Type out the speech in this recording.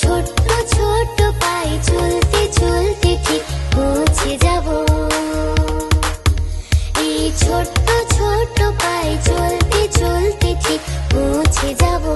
ছোট্ট ছোট্ট পায়ে চলতে চলতে ঠিক পৌঁছে যাব। এই পায়ে চলতে চলতে ঠিক পৌঁছে যাব।